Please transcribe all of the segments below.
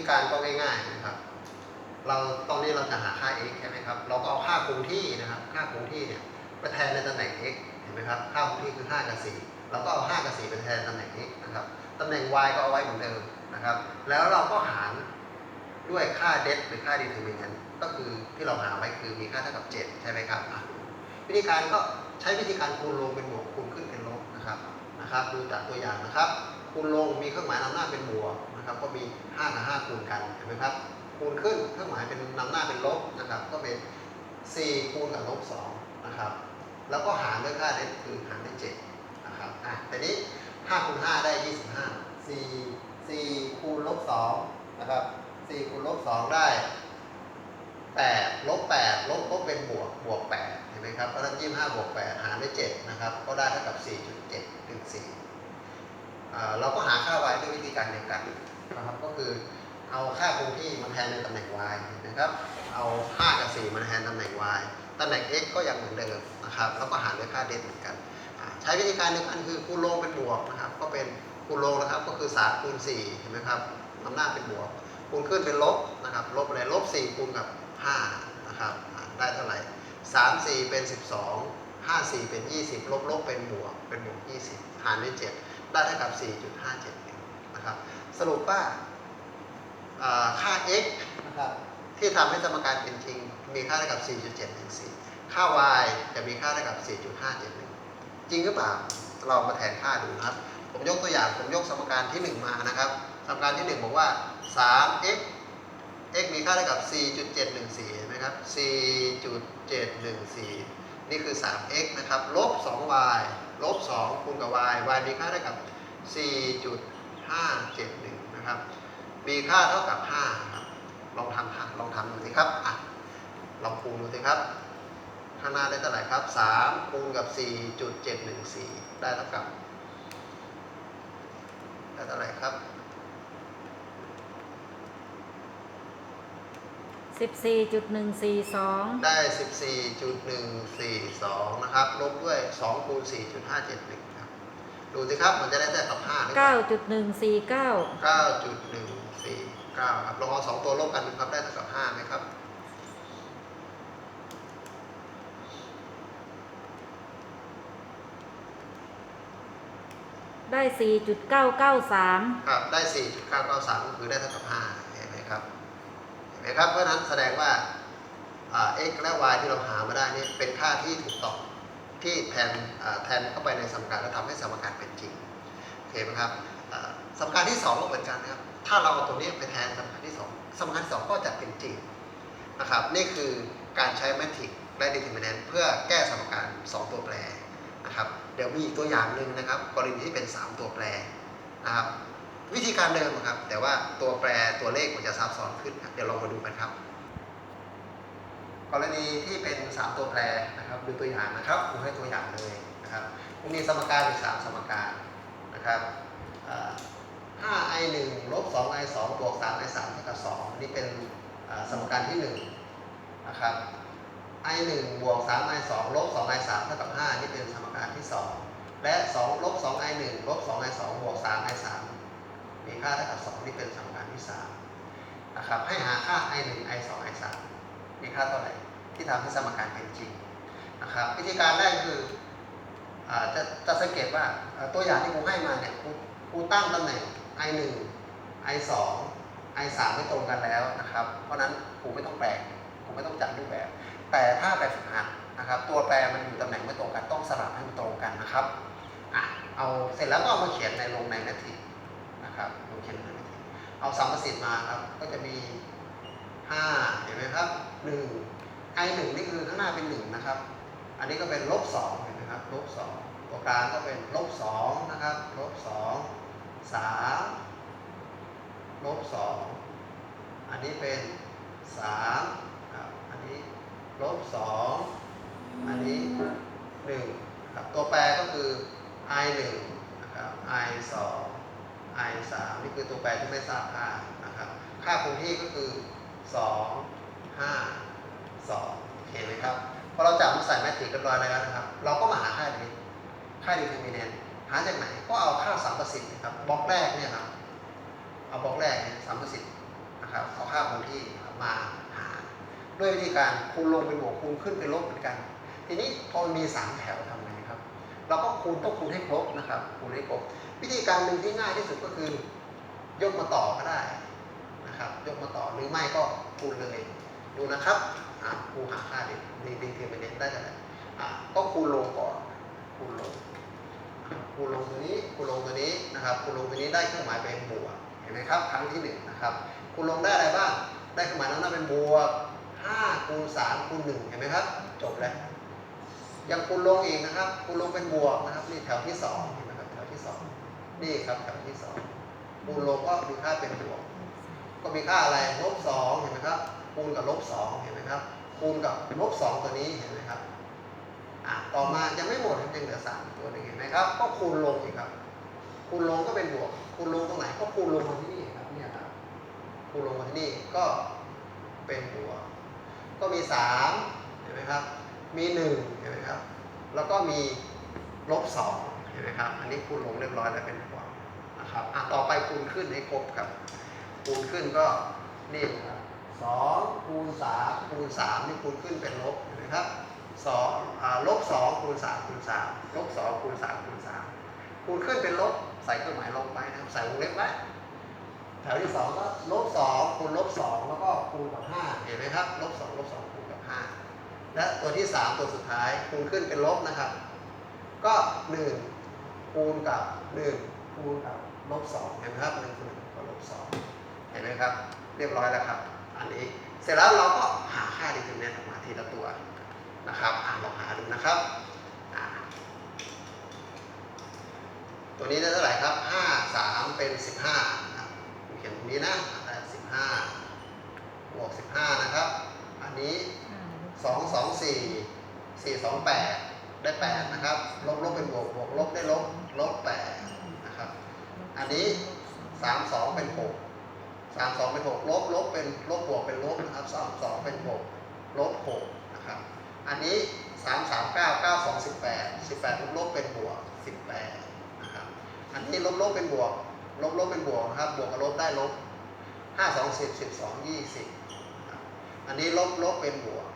ธีการก็ง่ายๆนะครับ เราตอนนี้เราจะหาค่า x ใช่ไหมครับ เราก็เอาค่าคงที่นะครับ ค่าคงที่เนี่ยไปแทนในตำแหน่ง x เห็นไหมครับ ค่าคงที่คือ 5 กับ 4 เราก็เอา 5 กับ 4 ไปแทนตำแหน่ง x นะครับ ตำแหน่ง y ก็เอาไว้เหมือนเดิมนะครับ แล้วเราก็หารด้วยค่า det หรือค่า determinant ก็คือที่เราหาไว้คือมีค่าเท่ากับ 7 ใช่ไหมครับ วิธีการก็ใช้วิธีการคูณลงเป็นบวกคูณขึ้นเป็นลบนะครับ นะครับ ดูจากตัวอย่างนะครับ คูณลงมีเครื่องหมายนำหน้าเป็นบวกนะครับ ก็มี5กับ5คูณกันเห็นไหมครับ คูณขึ้นเครื่องหมายเป็นนำหน้าเป็นลบนะครับ ก็เป็น 4 คูณกับลบ2นะครับ แล้วก็หารด้วยค่าเด็คือหารด้วย7นะครับอะแต่นี้ 5 คูณ 5 ได้ 25 4 4คูณลบ2นะครับ4คูณลบ2ได้8ลบ8ลบลบเป็นบวกบวก8เห็นไหมครับเพราะฉะนั้น25บวก8หารด้วย7นะครับ ก็ได้เท่ากับ 4.7ถึง4อ่ เราก็หาค่า y ด้วยวิธีการเดียวกันนะครับก็คือเอาค่าคงที่มาแทนในตำแหน่ง y นะครับเอา5กับ4มาแทนตำแหน่ง y ตำแหน่ง x ก็ยังเหมือนเดิมนะครับแล้วก็หารด้วยค่าเดนเหมือนกัน ใช้วิธีการเดียวกันคือคูณลงเป็นบวกนะครับก็เป็นคูณลงนะครับก็คือ3คูณ4เห็นไหมครับนำหน้าเป็นบวกคูณขึ้นเป็นลบนะครับลบอะไรลบ4คูณกับ5นะครับได้เท่าไหร่3 4 เป็น 12 5 4 เป็น 20 ลบลบเป็นบวกเป็นบวก20 หารด้วย7 ได้เท่ากับ 4.571 นะครับ สรุปว่าค่า x นะครับที่ทำให้สมการเป็นจริง มีค่าเท่ากับ 4.714 ค่า y จะมีค่าเท่ากับ 4.571 จริงหรือเปล่า เรามาแทนค่าดูนะครับ ผมยกตัวอย่าง ผมยกสมการที่ 1 มานะครับ สมการที่ 1 บอกว่า 3x x มีค่าเท่ากับ 4.714เห็นไหมครับ 4.714 นี่คือ 3x นะครับลบ 2y ลบ 2 คูณกับ y y มีค่าเท่ากับ 4.571 นะครับ มีค่าเท่ากับ 5 ครับ ลองทำค่ะลองทำดูสิครับอะลองคูณดูสิครับ ข้างหน้าได้เท่าไหร่ครับ 3 คูณกับ 4.714 ได้เท่ากับ ได้เท่าไหร่ครับ สิบสี่จุดหนึ่งสี่สองได้ 14.142 นะครับ ลบด้วย2คูณ4.571 ครับ ดูสิครับ มันจะได้เท่ากับ5หรือเปเก้าล่าจุดหนึ่งสี่เก้า9.149 ครับ ลองเอา2ตัวลบกันดูครับ ได้เท่ากับ5ไหมครับ ได้สี่จุดเก้าเก้าสามครับ ได้ 4.993ก็คือได้เท่ากับ5 เห็นไหมครับ เห็ นไหมครับ เพราะฉะนั้นแสดงว่าอ่า x และ y ที่เราหามาได้นี่เป็นค่าที่ถูกต้องที่แทนแทนเข้าไปในสมการแล้วทำให้สมการเป็นจริงโอเคไหมครับสมการที่ 2 ก็เหมือนกันนะครับ ถ้าเราเอาตัวนี้ไปแทนสมการที่ 2 สมการที่ 2 ก็จะเป็นจริงนะครับนี่คือการใช้แมทริกและ determinant เพื่อแก้สมการ 2 ตัวแปรนะครับเดี๋ยวมีอีกตัวอย่างหนึ่งนะครับ กรณีที่เป็น 3 ตัวแปรนะครับ วิธีการเดิมครับ แต่ว่าตัวแปรตัวเลขมันจะซับซ้อนขึ้นเดี๋ยวลองมาดูกันครับ กรณีที่เป็น 3 ตัวแปรนะครับดูตัวอย่างนะครับผมให้ตัวอย่างเลยนะครับมันมีสมการอยู่3สมการนะครับอ่า 5i 1ลบ 2i 2บวก 3i 3เท่ากับ2นี่เป็นสมการที่1นะครับ i 1บวก 3i 2ลบ 2i 3เท่ากับ5นี่เป็นสมการที่ 2 และ2ลบ 2i 1ลบ 2i 2บวก 3i 3 มีค่าเท่ากับ2นี่เป็นสมการที่3นะครับให้หาค่า i 1 i 2 i 3มีค่าเท่าไหร่ที่ทำให้สมการเป็นจริงนะครับวิธีการแรกคืออจะจะสังเกตว่าตัวอย่างที่ครูให้มาเนี่ยครูตั้งตำแหน่ง i 1 i 2 i 3ไม่ตรงกันแล้วนะครับ เพราะนั้นครูไม่ต้องแปลงครูไม่ต้องจัดรูปแบบ แต่ถ้าแบบฝึกหัดนะครับ ตัวแปรมันอยู่ตำแหน่งไม่ตรงกันต้องสลับให้มันตรงกันนะครับอะเอาเสร็จแล้วก็เอามาเขียนในลงในแมทริก นะครับลงเขียนในแมทริกซ์เอาสัมประสิทธิ์มาครับ ก็จะมี5เห็นไหมครับ1 i 1นี่คือข้างหน้าเป็น1นะครับ อันนี้ก็เป็นลบ2เห็นไหมครับลบ2ตัวกลางก็เป็นลบ2นะครับลบ2 3ลบ2อันนี้เป็น3ครับอันนี้ลบ2อันนี้1ครับตัวแปรก็คือ i 1นะครับ i 2 i 3นี่คือตัวแปรที่ไม่ทราบค่านะครับ ค่าคงที่ก็คือ 2 5 2เห็นไหมครับ พอเราจับมาใส่แมทริกซ์เรียบร้อยแล้วนะครับ เราก็มาหาค่าดีค่าดีเทอร์มินนต์หาจากไหน ก็เอาค่าสัมประสิทธิ์นะครับ บล็อกแรกเนี่ยครับ เอาบล็อกแรกเนี่ยสัมประสิทธิ์ค่าคงที่มาหา ด้วยวิธีการคูณลงเป็นบวกคูณขึ้นเป็นลบเหมือนกัน ทีนี้พอมีสามแถว เราก็คูณต้องคูณให้ครบนะครับคูณให้ครบ วิธีการหนึ่งที่ง่ายที่สุดก็คือ ยกมาต่อก็ได้นะครับ ยกมาต่อหรือไม่ก็คูณเลยดูนะครับอ่าคูณหาค่าดิดีดีเทอร์มินได้เท่าไหร่อ่าก็คูณลงก่อนคูณลงคูณลงตัวนี้คูณลงตัวนี้นะครับคูณลงตัวนี้ได้เครื่องหมายเป็นบวกเห็นไหมครับครั้งที่หนึ่งนะครับคูณลงได้อะไรบ้างได้เครื่องหมายนั้นเป็นบวก5คูณ3คูณ1เห็นไหมครับ จบแล้ว ยังคูณลงอีกนะครับคูณลงเป็นบวกนะครับนี่แถวที่สองนไหมครับแถวที่สองนี่ครับแถวที่สองคูณลงก็มีค่าเป็นบวก ก็มีค่าอะไรลบสองเห็นไหมครับคูณกับลบสองเห็นไหมครับคูณกับลบสองตัวนี้เห็นไหมครับอะต่อมายังไม่หมดยังเหลือสามตัวหนึ่งเห็นไหมครับ ก็คูณลงอีกครับ คูณลงก็เป็นบวก คูณลงตรงไหนก็คูณลงมาที่นี่ครับเนี่ยครับคูณลงมาที่นี่ก็เป็นบวก ก็มีสามเห็นไหมครับ มีหนึ่งเห็นไหมครับ แล้วก็มีลบสองเห็นไหมครับ อันนี้คูณลงเรียบร้อยแล้วเป็นบวกนะครับอะต่อไปคูณขึ้นให้ครบครับ คูณขึ้นก็นี่นะครับสองคูณสามคูณสามนี่คูณขึ้นเป็นลบเห็นไหมครับสองอ่าลบสองคูณสามคูณสามลบสองคูณสามคูณสามคูณขึ้นเป็นลบใส่เครื่องหมายลบไปนะครับใส่วงเล็บไว้แถวที่สองก็ลบสองคูณลบสองแล้วก็คูณกับห้าเห็นไหมครับลบสองลบสอง และตัวที่สามตัวสุดท้ายคูณขึ้นเป็นลบนะครับ ก็หนึ่งคูณกับหนึ่งคูณกับลบสองเห็นไหมครับหนึ่งคูณหนึ่งก็ลบสองเห็นไหมครับ เรียบร้อยแล้วครับ อันนี้เสร็จแล้วเราก็หาค่าดีเทอร์มินออกมาทีละตัวนะครับอ่าลองหาดูนะครับ ตัวนี้ได้เท่าไหร่ครับห้าสามเป็นสิบห้านะครับผมเขียนตรงนี้นะได้สิบห้าบวกสิบห้านะครับ อันนี้ สองสองสี่สี่สองแปดได้แปดนะครับ ลบลบเป็นบวกบวกลบได้ลบลบแปดนะครับ อันนี้สามสองเป็นหกสามสองเป็นหกลบลบเป็นลบบวกเป็นลบนะครับสามสองเป็นหกลบหกนะครับ อันนี้สามสามเก้าเก้าสองสิบแปดสิบแปดลบลบเป็นบวกสิบแปดนะครับ อันนี้ลบลบเป็นบวก ลบลบเป็นบวกนะครับ บวกกับลบได้ลบห้าสองสิบสิบสองยี่สิบอันนี้ลบลบเป็นบวก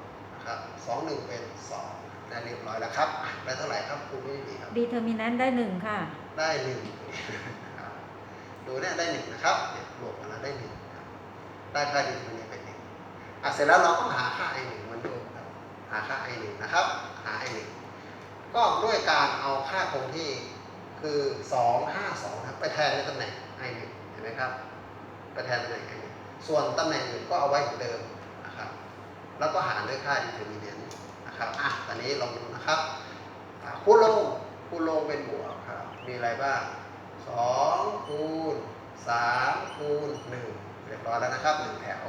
ครับสองหนึ่งเป็นสองได้เรียบร้อยแล้วครับอะได้เท่าไหร่ครับครูไม่มีครับ ดีเทอร์มินันได้หนึ่งค่ะ ได้หนึ่งนะครับดูเนี่ยได้หนึ่งนะครับเนี่ยบวกกันแล้วได้หนึ่งครับได้ค่าดีตรงนี้เป็นหนึ่งอะเสร็จแล้วเราก็หาค่า i หนึ่งเหมันเดิมครับหาค่า i หนึ่งนะครับ หา i หนึ่งก็ด้วยการเอาค่าคงที่คือสองห้าสองครับไปแทนในตำแหน่ง i หนึ่งเห็นไหมครับ ไปแทนตำแหน่ง i หนึ่งส่วนตำแหน่งอื่นก็เอาไว้เหมือนเดิมนะครับ แล้วก็หารด้วยค่า determinant นะครับ อะ ตอนนี้ลองดูนะครับคูณลงคูณลงเป็นบวกครับ มีอะไรบ้างสองคูณสามคูณหนึ่งเรียบร้อยแล้วนะครับหนึ่งแถว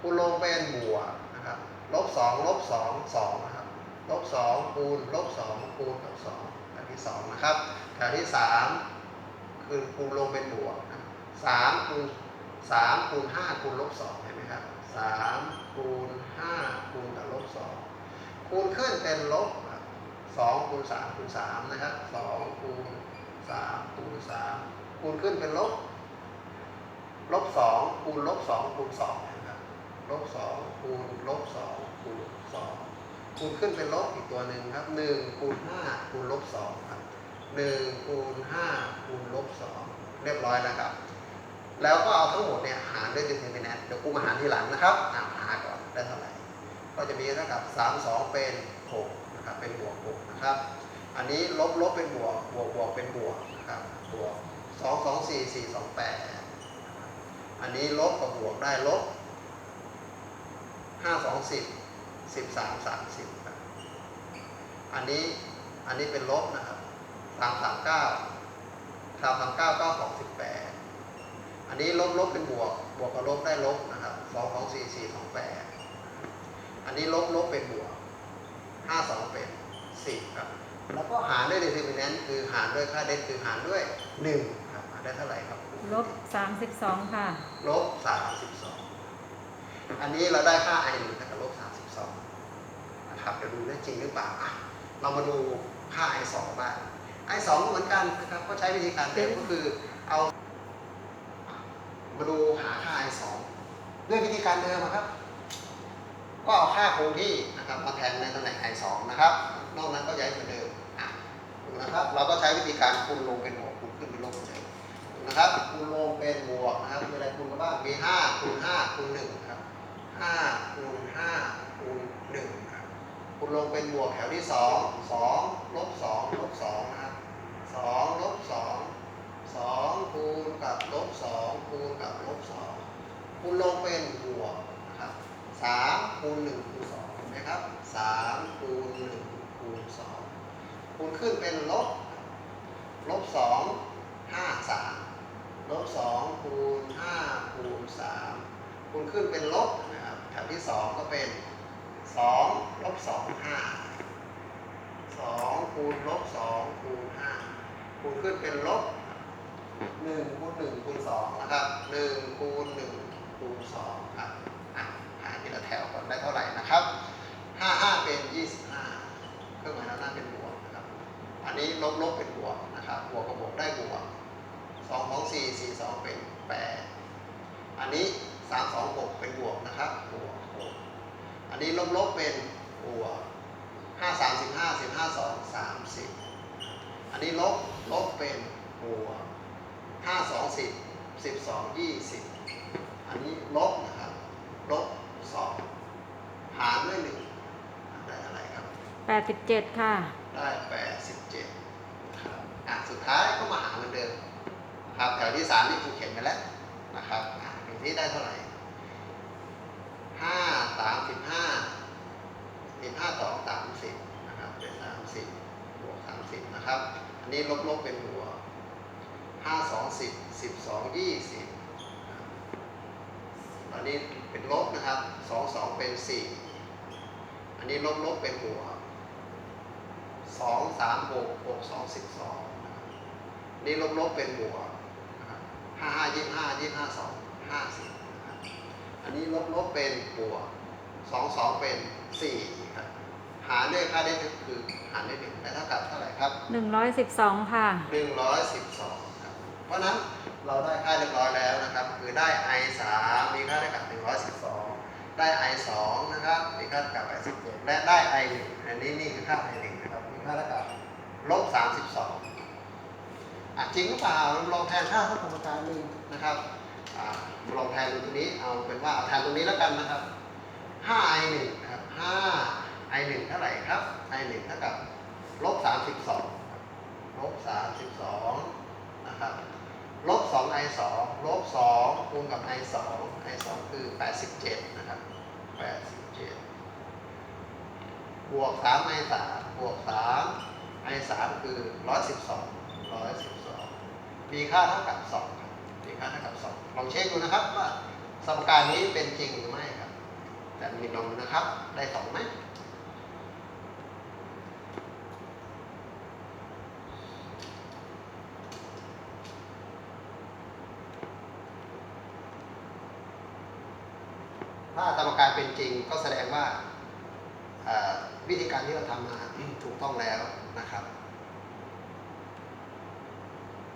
คูณลงเป็นบวกนะครับลบสองลบสองสองนะครับลบสองคูณลบสองคูณกับสองแถวที่สองนะครับ แถวที่สามคือคูณลงเป็นบวกนะสามคูณสามคูณห้าคูณลบส องเห็นไหมครับสามคูณห้าคูณกับลบสองคูณขึ้นเป็นลบครับสองคูณสามคูณสามนะครับสองคูณสามคูณสามคูณขึ้นเป็นลบลบสองคูณลบสองคูณสองนะครับลบสองคูณลบสองคูณสองคูณขึ้นเป็นลบอีกตัวหนึ่งครับหนึ่งคูณห้าคูณลบสองครับหนึ่งคูณห้าคูณลบสองเรียบร้อยนะครับ แล้วก็เอาทั้งหมดเนี่ยหารด้วย determinant เดี๋ยวกูมาหารทีหลังนะครับอ่าหาก่อนได้เท่าไหร่ ก็จะมีเท่ากับ 3 2 เป็น6นะครับ เป็นบวก6นะครับ อันนี้ลบลบเป็นบวก บวกบวกเป็นบวกนะครับ บวก 2 2 4 4 2 8 อันนี้ลบกับบวกได้ลบ 5 2 10 13 30ครับอันนี้ อันนี้เป็นลบนะครับ 3 3 9 3 3 9 9 2 18 อันนี้ลบลบเป็นบวก บวกกับลบได้ลบนะครับ2 2 4 4 2 8อันนี้ลบลบเป็นบวก5 2เป็น10ครับ แล้วก็หารด้วย determinant คือหารด้วยค่าเด็คือหารด้วย1ครับหารได้เท่าไหร่ครับ ลบสามสิบสองค่ะลบ32อันนี้เราได้ค่า i 1เท่ากับลบ32นะครับเดี๋ยวดูได้จริงหรือเปล่าอะเรามาดูค่า i 2บ้าง i 2ก็เหมือนกันนะครับก็ใช้วิธีการเดิมก็คือเอา มาดูหาค่า i 2ด้วยวิธีการเดิมครับ ก็เอาค่าคงที่นะครับมาแทนในตำแหน่ง i 2นะครับ นอกนั้นก็ย้ายเหมือนเดิมนะครับ เราก็ใช้วิธีการคูณลงเป็นบวกคูณขึ้นเป็นลบเหมือนเดิมดูนะครับคูณลงเป็นบวกนะครับมีอะไรคูณกันบ้างมี5คูณ5คูณ1ครับ5คูณ5คูณ1ครับคูณลงเป็นบวกแถวที่ 2 2ลบ2ลบ2นะครับ2ลบ2 2 คูณกับลบ2คูณกับลบ2คูณลงเป็นบวกนะครับสามคูณหนึ่งคูณสองเห็นไหมครับสามคูณหนึ่งคูณสองคูณขึ้นเป็นลบลบสองห้าสามลบสองคูณห้าคูณสามคูณขึ้นเป็นลบนะครับแถวที่สองก็เป็นสองลบสองห้าสองคูณลบสองคูณห้าคูณขึ้นเป็นลบ หนึ่งคูณหนึ่งคูณสองนะครับหนึ่งคูณหนึ่งคูณสองครับอะหาทีละแถวก่อนได้เท่าไหร่นะครับ5 5เป็น25เครื่องหมายด้านหน้าเป็นบวกนะครับ อันนี้ลบลบเป็นบวกนะครับบวกกับบวกได้บวก2 2 4 4 2เป็น8อันนี้3 2 6เป็นบวกนะครับบวก6อันนี้ลบลบเป็นบวก5 3 15 15 2 30อันนี้ลบลบเป็นบวก 5 2 10 12 20อันนี้ลบนะครับ ลบสองหารด้วยหนึ่งได้อะไรครับ87ค่ะ ได้แปดสิบเจ็ดนะครับอะสุดท้ายก็มาหาเหมือนเดิมนะครับแถวที่สามนี่ครูเขียนไปแล้วนะครับอะดูที่ได้เท่าไหร่ห้าสามสิบห้าสิบห้าสองสามสิบนะครับเป็นสามสิบบวกสามสิบนะครับ อันนี้ลบลบเป็นบวก ห้าสองสิบสิบสองยี่สิบอันนี้เป็นลบนะครับสองสองเป็นสี่อันนี้ลบลบเป็นบวกสองสามหกหกสองสิบสองอันนี้ลบลบเป็นบวกห้าห้ายี่ห้ายี่ห้าสองห้าสิบนะครับอันนี้ลบลบเป็นบวกสองสองเป็นสี่ครับหารด้วยค่าได้คือหารด้วยหนึ่งได้เท่ากับเท่าไหร่ครับ112ค่ะหนึ่งร้อยสิบสองครับ เพราะนั้นเราได้ค่าเรียบร้อยแล้วนะครับ คือได้ i 3มีค่าเท่ากับ 112 ได้ i 2นะครับมีค่าเท่ากับ87และได้ i 1อันนี้นี่คือค่า i 1นะครับมีค่าเท่ากับลบ32อะจริงหรือเปล่าลองแทนค่าเข้ากรรมการหนึ่งนะครับอ่าลองแทนดูตรงนี้เอาเป็นว่าเอาแทนตรงนี้แล้วกันนะครับ5 i 1นะครับ5 i 1เท่าไหร่ครับ i 1เท่ากับลบ32ลบสามสิบสอง นะครับลบสองไอสองลบสองคูณกับไอสองไอสองคือแปดสิบเจ็ดนะครับแปดสิบเจ็ดบวกสามไอสามบวกสามไอสามคือร้อยสิบสองร้อยสิบสองมีค่าเท่ากับสองครับ มีค่าเท่ากับสองลองเช็คดูนะครับว่าสมการนี้เป็นจริงหรือไม่ครับ แต่มีลองดูนะครับ ได้สองไหม ถ้าสมการเป็นจริงก็แสดงว่าเอ่อวิธีการที่เราทำมาถูก ต้องแล้วนะครับ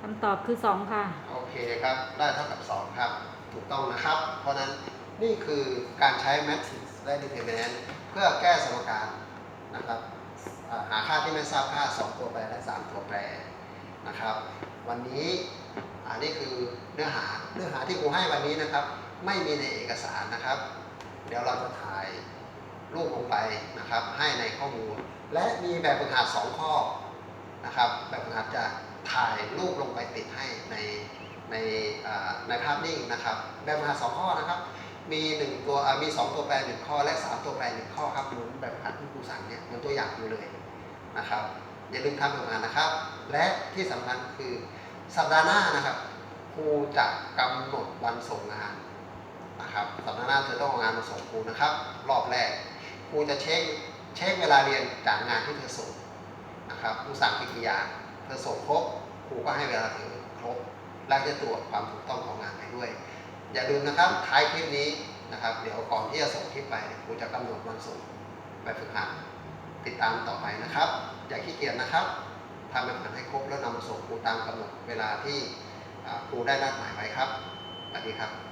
คำตอบคือ 2 ค่ะ โอเคครับ ได้เท่ากับ 2 ครับ ถูกต้องนะครับ เพราะฉะนั้นนี่คือการใช้ matrix และ determinant เพื่อแก้สมการนะครับอ่าหาค่าที่ไม่ทราบค่า 2 ตัวแปรและ 3 ตัวแปรนะครับ วันนี้อันนี้คือเนื้อหาเนื้อหาที่ครูให้วันนี้นะครับ ไม่มีในเอกสารนะครับ เดี๋ยวเราจะถ่าย รูปลงไปนะครับให้ในข้อมูล และมีแบบฝึกหัด2ข้อนะครับแบบฝึกหัดจะถ่ายรูปลงไปติดให้ในในในภาพนิ่งนะครับ แบบฝึกหัด2ข้อนะครับ มี 1 ตัวมี 2 ตัวแปร1ข้อ และ 3 ตัวแปร1ข้อครับเหมือนแบบฝึกหัดที่ครูสั่งเนี่ยเหมือนตัวอย่างดูเลยนะครับอย่าลืมทำแบบฝึกหัดนะครับ และที่สำคัญคือสัปดาห์หน้านะครับครูจะกำหนดวันส่งงานนะครับสัปดาห์หน้าเธอต้องเอางานมาส่งครูนะครับ รอบแรก ครูจะเช็คเช็คเวลาเรียนจากงานที่เธอส่งนะครับครูสั่งไปกี่อย่างเธอส่งครบครูก็ให้เวลาเธอครบและจะตรวจความถูกต้องของงานไปด้วย อย่าลืมนะครับท้ายคลิปนี้นะครับ เดี๋ยวก่อนที่จะส่งคลิปไปครูจะกำหนดวันส่งแบบฝึกหัดติดตามต่อไปนะครับ อย่าขี้เกียจนะครับทำแบบฝึกหัดให้ครบแล้วนำมาส่งครูตามกำหนดเวลาที่ครูได้นัดหมายไว้ครับสวัสดีครับ